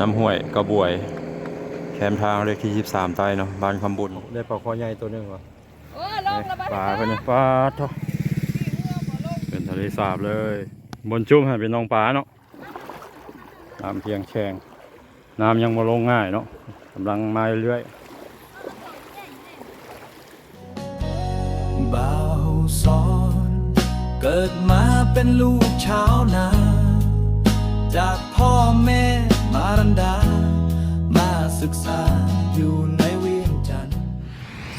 น้ำห้วยกระบวย แคมทางเลขที่ 23 ใต้เนาะบ้านคำบุญได้ปลาคอใหญ่ตัวหนึงวะโอ้ลงระบายปลาเป็นปลาทอเป็นทะเลสาบเลย บนจุ่มให้เป็นน้องปลาเนาะน้ำเพียงแชงน้ำยังมาลงง่ายเนาะกำลังมาเรื่อยบ่าวสอนเกิดมาเป็นลูกชาวนา จากพ่อแม่มา รันดา มาศึกษาอยู่ในเวียงจันทร์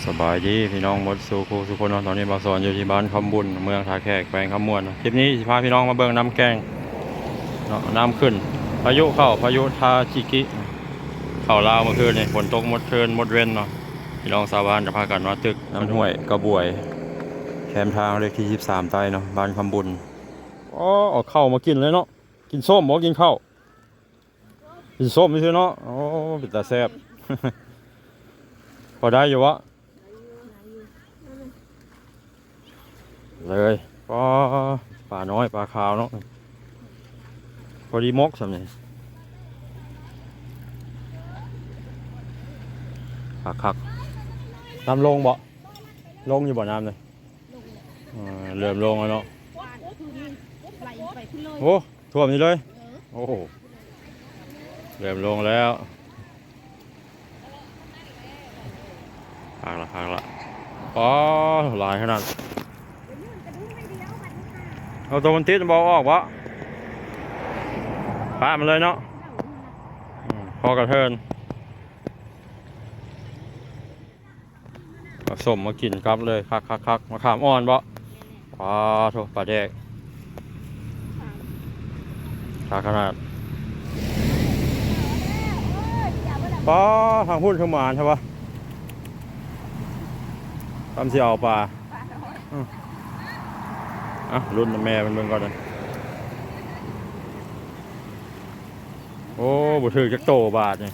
สบายดีพี่น้องมดสู่ครูสุคนนาะตอนนี้บาสอนอยู่ที่บ้านคำบุญเมืองท่าแขกแขวงคำมวนเนคลิปนี้สิพาพี่น้องมาเบิ่งน้ำแกงเนาะน้ำขึ้น พายุเข้าพายุทาจิกิ เข้าลาวเมื่อคืนนี่ฝนตกหมดเทินหมดเว้นเนาะพี่น้องชาวบ้านจะพากันมาตึกน้ำห้วยกระบวย แคมทางเลขที่ 23ใต้เนาะบ้านคำบุญอ๋อเอาข้าวมากินเลยเนาะกินส้มบ่กินข้าว กินส้มไม่ใช่เนาะโอ้เป็นตาแซ่บ พอได้อยู่วะเลยปลาปลาน้อยปลาขาวเนาะพอดีมกสำเนี่คักคักน้ำลงบ่ลงอยู่บ่น้ำเลยเริ่มลงแล้วเนาะไหลไปขึ้นเลยโอ้ท่วมนี่เลย โอ้ เริ่มลงแล้วหางละหางละอ๋อหลายขนาดเอาตัวมันติดบอลออกวะปามันเลยเนาะอืมพอกระเทินผสมมากินครับเลยคักคักคักมาขามอ่อนบ่ปลาโถปลาแดกขาขนาด ป้าทางพุ่นขึ้นมาใช่ปะทำเสียเอาปลาอืมอะรุ่นแม่มันเบิ่งก่อนเลยโอ้บุถือจักโตบาทนี่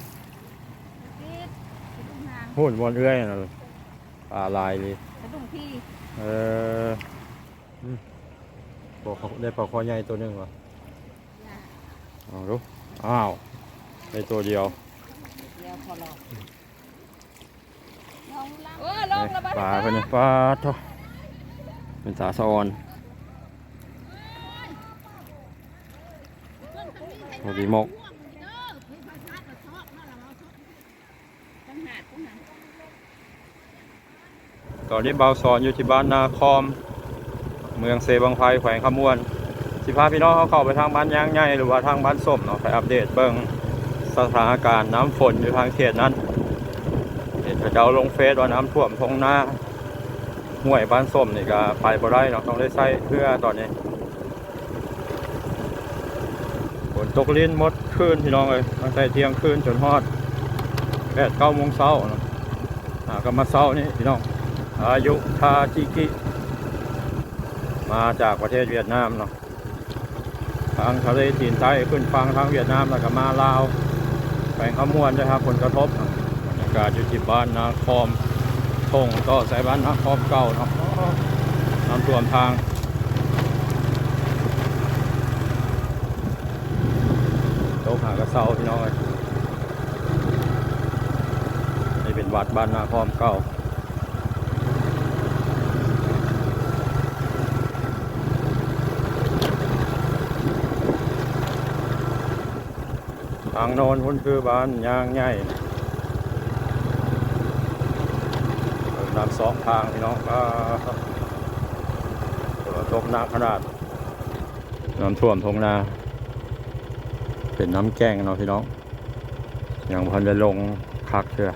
หุ่นบอลเอื้อยน่ะปลาลายเลยกระดุมพี่เอออืมปลาคอได้ปลาคอใหญ่ตัวหนึงวะเอาดูอ้าวได้ตัวเดียว ปลาเป็นปลาทอเป็นตาสะออนพอดีมกตอนนี้เบาสอนอยู่ที่บ้านนาคอม เมืองเซบังไพแขวงขมวน สิพาพี่น้องเขาเข้าไปทางบ้านยางใหญ่หรือว่าทางบ้านส้มเนาะไปอัปเดตเบิ่ง สถานการณ์น้ำฝนอยู่ทางเขตนั้นเห็นเขาเจ้าลงเฟซว่าน้ำท่วมทงหน้าห้วยบ้านส้มนี่ก็ไปบ่ได้เนาะต้องได้ใช้เพื่อตอนนี้ฝนตกลิ้นมดคืนพี่น้องเลยตั้งแต่เที่ยงคืนจนฮอดแปดเก้าโมงเช้าเนาะอาก็มาเช้านี่พี่น้องอายุทาจิกิมาจากประเทศเวียดนามเนาะทางทะเลจีนใต้ขึ้นฟังทางเวียดนามแล้วก็มาลาว แขวงขมวนนะครับ ผลกระทบบรรยากาศอยู่ที่บ้านนาคอมทงก็ใส่บ้านนาคอมเก่าเนาะน้ำท่วมทางโต๊ะหากระเซาพี่น้องเลยนี่เป็นวัดบ้านนาคอมเก่าางโนนพุ่นคือบ้านยางใหญ่น้ำสองทางพี่น้องก็ตกหนักขนาด น้ำท่วมทงนา เป็นน้ำแกงเนาะพี่น้อง อยังพันจะลงคักเชื่อ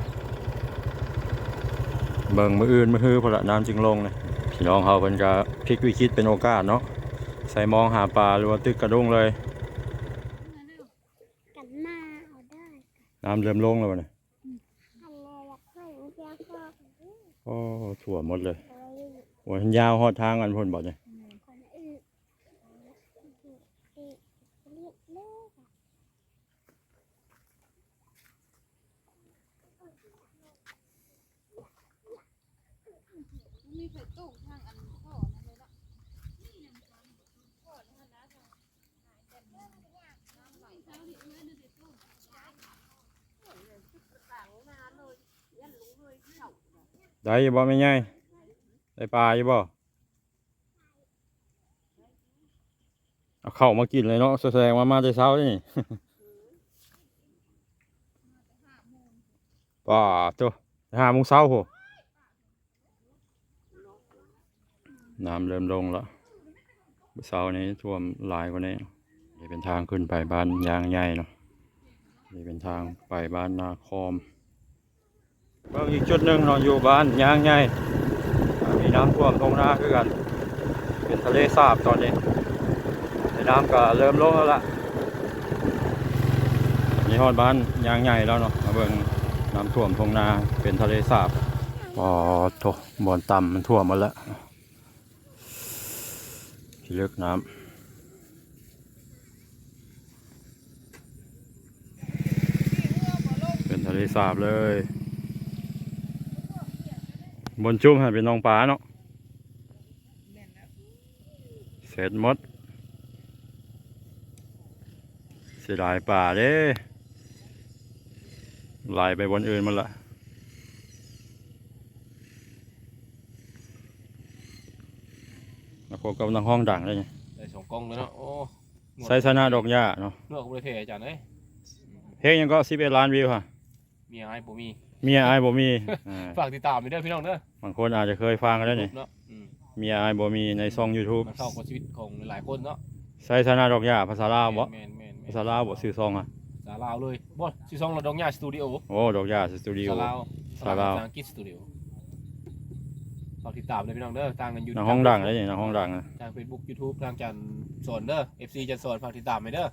เบิ่งมืออื่นมือฮือพละน้ำจึงลงเลยพี่น้องเขาเพิ่นจะพลิกวิกฤตเป็นโอกาสเนาะใส่มองหาปลาหรือว่าตึกกระด้งเลย กันมาเอาได้ น้ำเริ่มลงแล้ววะเนี่ยทำไงล่ะค่อยมันจะก็โอ้ถั่วหมดเลยเอ้ยโอ้ยยาวหอดทางกันพ่นบอกเนี่ย ได้อยู่บ่ไม่ง่ายได้ปลาอยู่บ่เอาเข้ามากินเลยเนาะแสดงว่ามาแต่เช้านี่ป่าตัวห้าโมงเช้าโหน้ำเริ่มลงแล้วเช้านี้ท่วมหลายกว่านี้นี่เป็นทางขึ้นไปบ้านยางใหญ่เนาะนี่เป็นทางไปบ้านนาคอม เบิ่งอีกจุดหนึ่งเนาอยู่บ้านยางใหญ่มีน้ำท่วมตรงหน้าคือกัน เป็นทะเลสาบตอนนี้ในน้ำก็เริ่มลงแล้วล่ะนี่ฮอดบ้านยางใหญ่แล้วเนาะมาเบิ่งน้ำท่วมทงนาเป็นทะเลสาบปอโถบอนต่ำมันท่วมหมาแล้วที่ลึกน้ำเป็นทะเลสาบเลย บนจุ่มให้เป็นน้องปลาเนาะเสร็จหมดเสียดายป่าเด้ไหลไปบนอื่นมันละแล้วก็กำลังห้องดังเลยไงได้สองกล้องแล้วเนาะโอ้ใส่ชนะดอกหญ้าเนาะเนื้อก็บริเทอาจารย์เอ้ยเพลงยังก็สิบเอ็ดล้านวิวค่ะ มีอะไรผมมี เมียอายบ่มีอ่าฝากติดตามไปเด้อพี่น้องเด้อบางคนอาจจะเคยฟังกันแล้วนี่เนาะอืมเมียอายบ่มีในช่อง YouTube มันเข้ากับชีวิตของหลายๆคนเนาะใส่ชนะดอกหญ้าภาษาลาวบ่แม่นแม่นแม่ภานษาลาวบ่ชื่อซองอะสาลาวเลยบ่ชื่อซองเราดองยาสตูดิโอโอ้ดอกหญ้าสตูดิโอ สาลาวสาลาว ภษอังกฤษสตูดิโอฝากติดตามเลยพี่น้องเด้อทางกันอยู่ในห้องดังเลยนี่ในห้องดังนะ ทาง Facebook YouTube ทางจันสอนเด้อ FC จันสอนฝากติดตามไปเด้อ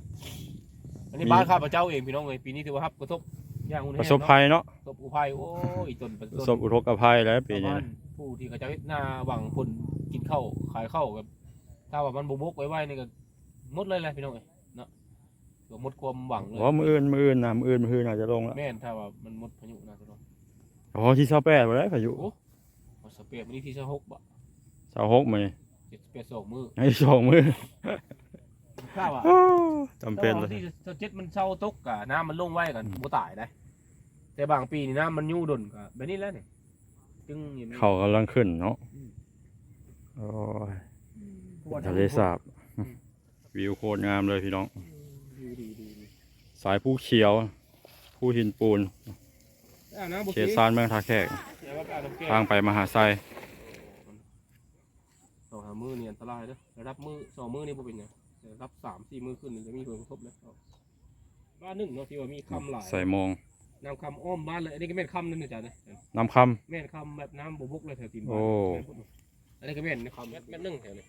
อันนี้มี บ้านข้าพเจ้าเองพี่น้องเอ้ยปีนี้ถือว่ารับกระทบอ ย่างอุ่นปแห้งระสบภัยเนาะประสบอุภัยโอ้ยจนเป็นประต้นสบอุทกภัยแล้วปีนี้ชาวบ้านผู้ที่เขาจะเฮ็ดหน้าหวังผลกินข้าวขายข้าวกับถ้าว่ามันบกๆไว้ไว้นี่ก็หมดเลยแหละพี่น้องเอ้ยเนาะถือว่าหมดความหวังเลยว่ามืออื่นมืออื่นนะมืออื่นมืออื่นอาจจะลงแล้วแม่นถ้าว่ามันหมดพายุนะพี่น้องโอ้ที่ชอบแปดไปแล้วพายุโอ้มาสเปียร์มันนี่ที่ชะหกบะชาวหกมานี่เจ็ดสเปียร์สองมือให้สองมือถ้าว่า จำเป็นเลแต่ยว่าที่เจ็ดมันเช่าตกกะน้ำมันลงไว้กันอืมบ่ตายได้ แต่บางปีนี่น้ำมันยู่ดนกะแบบนี้แหล้วนี่จึงอย่างนี้เขากำลังขึ้นเนาะอืมโอ้ยเพราะว่าทะเลสาบวิวโคตรงามเลยพี่น้อง ดีดีดีดีสายภูเขียวภูหินปูนอาบน้ำบุเขตซานเมืองท่าแขก เดี๋ยวว่าไปอาบน้ำแก้ว ทางไปมหาไซสองหามือนี่อันตรายเด้อแต่รับมือสองมือนี่บ่เป็นไงแต่รับสามสี่มือขึ้นนี่จะมีผลกระทบเลยเอาบ้านหนึ่งเนาะที่ว่ามีคำหลายใส่โมง น้ำคำอ้อมบ้านเลย อันนี้ก็แม่นคำนั่นนะจ๊ะเนี่ยน้ำคแม่นคำแบบน้ำบุบกเลยแถวตีนโอ้บ้านแม่นพุ่นอันนี้ก็แม่นคำแม่นแม่นหนึ่งแถวนี้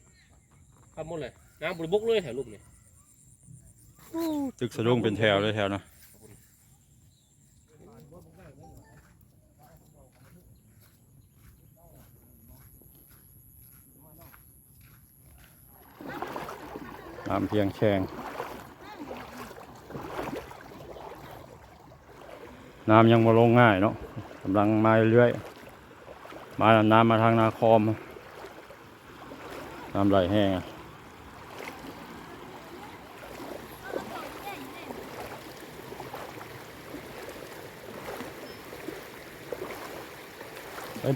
คำหมดเลย น้ำบุบกเลยแถวลูกเนี่ยำตึกสะดุ้งเป็นแถวเลยแถวนะน้ำเพียงแขง น้ำยังมาลงง่ายเนาะกำลังมาเรื่อยมาน้ำมาทางนาคอมน้ำไหลแห้งอะ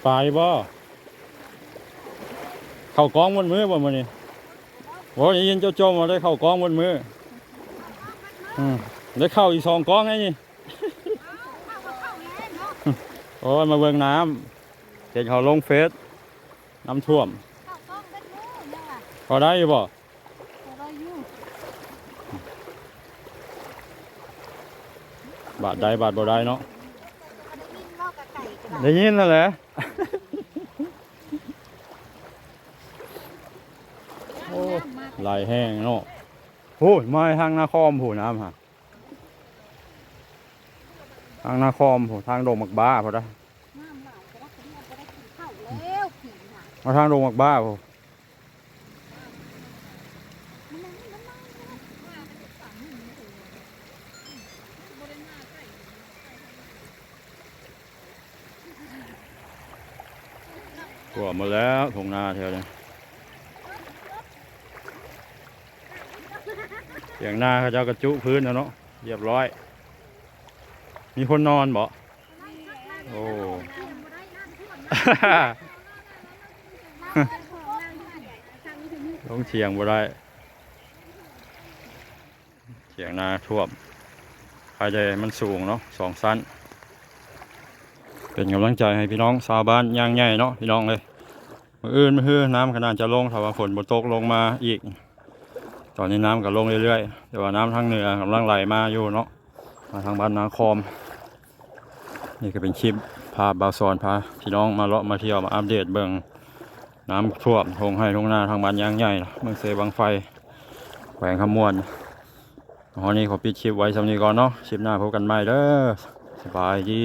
ไปบ่เข้ากองบนมือบ่มือนี้บ่ได้ยินเจ้าโจมว่าได้เข้ากองบนมืออืมได้เข้าอีกสองกองไงนี่ โอ้ยมาเบิ่งน้ำเห็นเขาลงเฟซน้ำท่วมเข้ากล้องเป็นหมูเนี่ยว่ะพอได้อยู่บ่แต่เราอยู่บาทใดบาทบ่ได้เนาะได้ยินเล่ากับไก่ก็ได้ได้ยินแล้วแหละ โอ้ น้ำมา ไหลแห้งเนาะโอ้ยมาทางนาคอมผู้น้ำฮะ ทางนาคอมผู้ทางโดงมักบ้าพอได้น้ำหลายก็ได้ก็ได้ก็ได้กินข้าวแล้วผีน่ะมาทางโดงมักบ้าผู้มันนั่งมันนั่งว่ามันจะฝังหนูเลยบ่ได้มาใกล้ท่วมหมาแล้วทงนาแถวนี้เสียงนาเขาเจ้ากระจุพื้นแล้วเนาะเรียบร้อย มีคนนอนบ่โอ้ ลงเชียงบ่ได้เชียงนาท่วมภายในมันสูงเนาะสองสั้น เป็นกำลังใจให้พี่น้องชาวบ้านย่างใหญ่เนาะพี่น้องเลยมืออื่นมือฮือน้ำขนาดจะลงถ้าว่าฝนบนตกลงมาอีก ตอนนี้น้ำก็ลงเรื่อยๆ แต่ว่าน้ำทางเหนือกำลังไหลมาอยู่เนาะมาทางบ้านนาคอม นี่ก็เป็นคลิปพาบาวซอนพาพี่น้องมาเลาะมาเที่ยวมาอัปเดตเบิ่งน้ำท่วมทงให้ทงหน้าทางบ้านยางใหญ่เนะเมืองเซบังไฟแขวงขมวนวันนี้ขอปิดคลิปไว้สำนีก่อนเนาะคลิปหน้าพบกันใหม่เด้อสบายดี